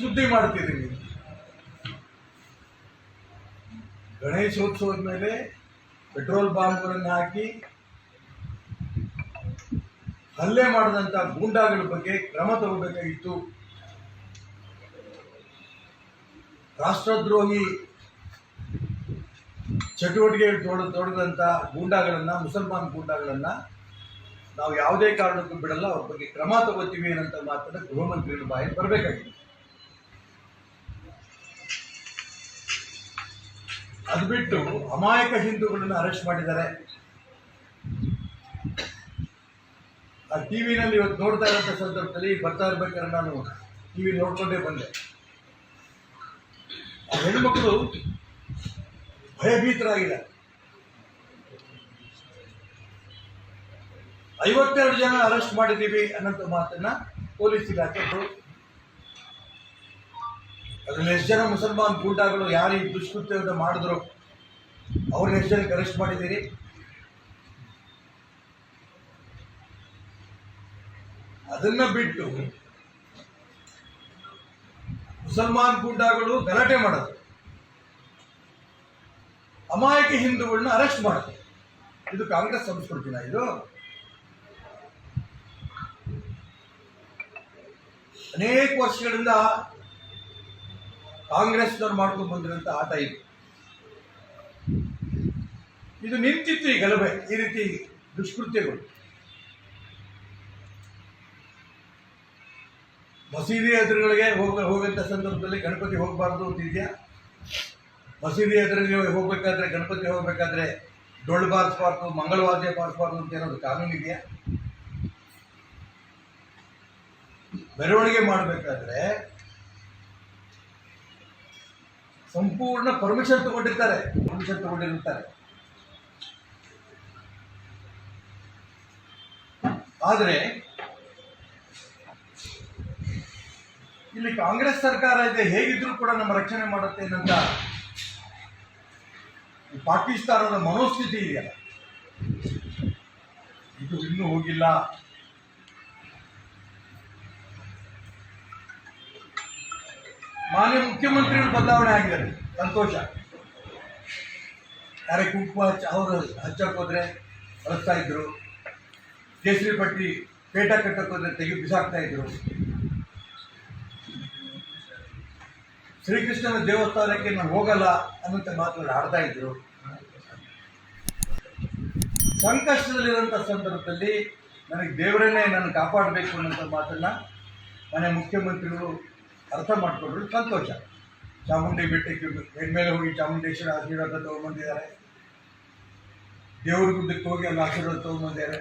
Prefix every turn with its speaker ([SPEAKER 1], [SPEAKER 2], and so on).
[SPEAKER 1] ಸುದ್ದಿ ಮಾಡ್ತಿದ್ದೀವಿ ಗಣೇಶೋತ್ಸವದ ಮೇಲೆ ಪೆಟ್ರೋಲ್ ಬಾಂಬ್ಗಳನ್ನು ಹಾಕಿ ಹಲ್ಲೆ ಮಾಡಿದಂಥ ಗೂಂಡಾಗಳ ಬಗ್ಗೆ ಕ್ರಮ ತಗೋಬೇಕಾಗಿತ್ತು. ರಾಷ್ಟ್ರದ್ರೋಹಿ ಚಟುವಟಿಕೆ ತೊಡ ತೊಡದಂಥ ಗೂಂಡಾಗಳನ್ನು, ಮುಸಲ್ಮಾನ್ ಗೂಂಡಾಗಳನ್ನು ನಾವು ಯಾವುದೇ ಕಾರಣಕ್ಕೂ ಬಿಡಲ್ಲ, ಅವ್ರ ಬಗ್ಗೆ ಕ್ರಮ ತಗೋತೀವಿ ಅನ್ನೋಂಥ ಮಾತನ್ನು ಗೃಹ ಬಾಯಿ ಬರಬೇಕಾಗಿತ್ತು ಅದು ಬಿಟ್ಟು ಅಮಾಯಕ ಹಿಂದೂಗಳನ್ನು ಅರೆಸ್ಟ್ ಮಾಡಿದ್ದಾರೆ. ಆ ಟಿ ವಿನಲ್ಲಿ ಇವತ್ತು ನೋಡ್ತಾ ಇರೋಂಥ ಸಂದರ್ಭದಲ್ಲಿ ಬರ್ತಾ ಇರ್ಬೇಕಾದ್ರೆ ನಾನು ಟಿ ವಿ ನೋಡ್ಕೊಂಡೇ ಬಂದೆ. ಆ ಹೆಣ್ಮಕ್ಳು ಭಯಭೀತರಾಗಿದ್ದಾರೆ. ಐವತ್ತೆರಡು ಜನ ಅರೆಸ್ಟ್ ಮಾಡಿದ್ದೀವಿ ಅನ್ನೋಂಥ ಮಾತನ್ನ ಪೊಲೀಸ್ ಇಲಾಖೆ ಅದ್ರಲ್ಲಿ ಎಷ್ಟು ಜನ ಮುಸಲ್ಮಾನ್ ಗೂಟಾಗಳು ಯಾರು ಈ ದುಷ್ಕೃತ್ಯವನ್ನು ಮಾಡಿದ್ರು, ಅವ್ರನ್ನ ಎಷ್ಟು ಜನಕ್ಕೆ ಅರೆಸ್ಟ್ ಮಾಡಿದ್ದೀರಿ? ಅದನ್ನ ಬಿಟ್ಟು ಮುಸಲ್ಮಾನ್ ಗೂಂಡಾಗಳು ಗಲಾಟೆ ಮಾಡೋದು ಅಮಾಯಕ ಹಿಂದೂಗಳನ್ನ ಅರೆಸ್ಟ್ ಮಾಡೋದು ಇದು ಕಾಂಗ್ರೆಸ್ ಸಂಸ್ಕೃತಿನ ಇದು. ಅನೇಕ ವರ್ಷಗಳಿಂದ ಕಾಂಗ್ರೆಸ್ನವ್ರು ಮಾಡ್ಕೊಂಡು ಬಂದಿರೋಂಥ ಆಟ ಇದು. ಇದು ನಿಂತಿತ್ತು ಈ ಗಲಭೆ, ಈ ರೀತಿ ದುಷ್ಕೃತ್ಯಗಳು. ಮಸೀದಿ ಎದುರುಗಳಿಗೆ ಹೋಗ, ಹೋಗಂತ ಸಂದರ್ಭದಲ್ಲಿ ಗಣಪತಿ ಹೋಗಬಾರ್ದು ಅಂತ ಇದೆಯಾ? ಮಸೀದಿ ಎದುರಿಗೆ ಹೋಗಬೇಕಾದ್ರೆ ಗಣಪತಿ ಹೋಗಬೇಕಾದ್ರೆ ಡೊಳ್ಳು ಬಾರಿಸಬಾರ್ದು ಮಂಗಳವಾದ್ಯ ಬಾರಿಸಬಾರ್ದು ಅಂತ ಏನಾದ್ರು ಕಾನೂನು ಇದೆಯಾ? ಮೆರವಣಿಗೆ ಮಾಡಬೇಕಾದ್ರೆ ಸಂಪೂರ್ಣ ಪರ್ಮಿಷನ್ ತಗೊಂಡಿರ್ತಾರೆ. ಪರ್ಮಿಷನ್ ತಗೊಂಡಿರ್ತಾರೆ. ಆದರೆ, ಇಲ್ಲಿ ಕಾಂಗ್ರೆಸ್ ಸರ್ಕಾರ ಇದೆ, ಹೇಗಿದ್ರೂ ಕೂಡ ನಮ್ಮ ರಕ್ಷಣೆ ಮಾಡುತ್ತೆ ಅಂತ ಪಾಕಿಸ್ತಾನದ ಮನೋಸ್ಥಿತಿ ಇದೆಯಲ್ಲ. ಇದು ಇನ್ನೂ ಹೋಗಿಲ್ಲ. ಮಾನ್ಯ ಮುಖ್ಯಮಂತ್ರಿಗಳು ಬದಲಾವಣೆ ಆಗಿದ್ದಾರೆ. ಸಂತೋಷ. ಯಾರೇ ಕುಂಕುಮ ಹಚ್ಚ- ಅವರು ಹಚ್ಚಕ್ಕೆ ಹೋದ್ರೆ ಬಳಸ್ತಾ ಇದ್ರು. ಕೇಸರಿ ಪಟ್ಟಿ ಪೇಟ ಕಟ್ಟಕ್ಕೆ ಹೋದ್ರೆ ತೆಗಿ, ಬಿಸಾಕ್ತಾ ಇದ್ರು. ಶ್ರೀಕೃಷ್ಣನ ದೇವಸ್ಥಾನಕ್ಕೆ ನಾನು ಹೋಗಲ್ಲ ಅನ್ನೋಂಥ ಮಾತುಗಳು ಆಡ್ತಾ ಇದ್ರು. ಸಂಕಷ್ಟದಲ್ಲಿರುವಂಥ ಸಂದರ್ಭದಲ್ಲಿ ನನಗೆ ದೇವರನ್ನೇ ನನ್ನ ಕಾಪಾಡಬೇಕು ಅನ್ನೋಂಥ ಮಾತನ್ನ ಮನೆ ಮುಖ್ಯಮಂತ್ರಿಗಳು ಅರ್ಥ ಮಾಡಿಕೊಂಡ್ರು ಸಂತೋಷ. ಚಾಮುಂಡಿ ಬೆಟ್ಟಕ್ಕೆ ಮೇಲೆ ಹೋಗಿ ಚಾಮುಂಡೇಶ್ವರ ಆಶೀರ್ವಾದ ತಗೊಂಡ್ಬಂದಿದ್ದಾರೆ ದೇವ್ರ ಗುಡ್ಡಕ್ಕೆ ಹೋಗಿ ಅಲ್ಲಿ ಆಶೀರ್ವಾದ ತಗೊಂಡ್ಬಂದಿದ್ದಾರೆ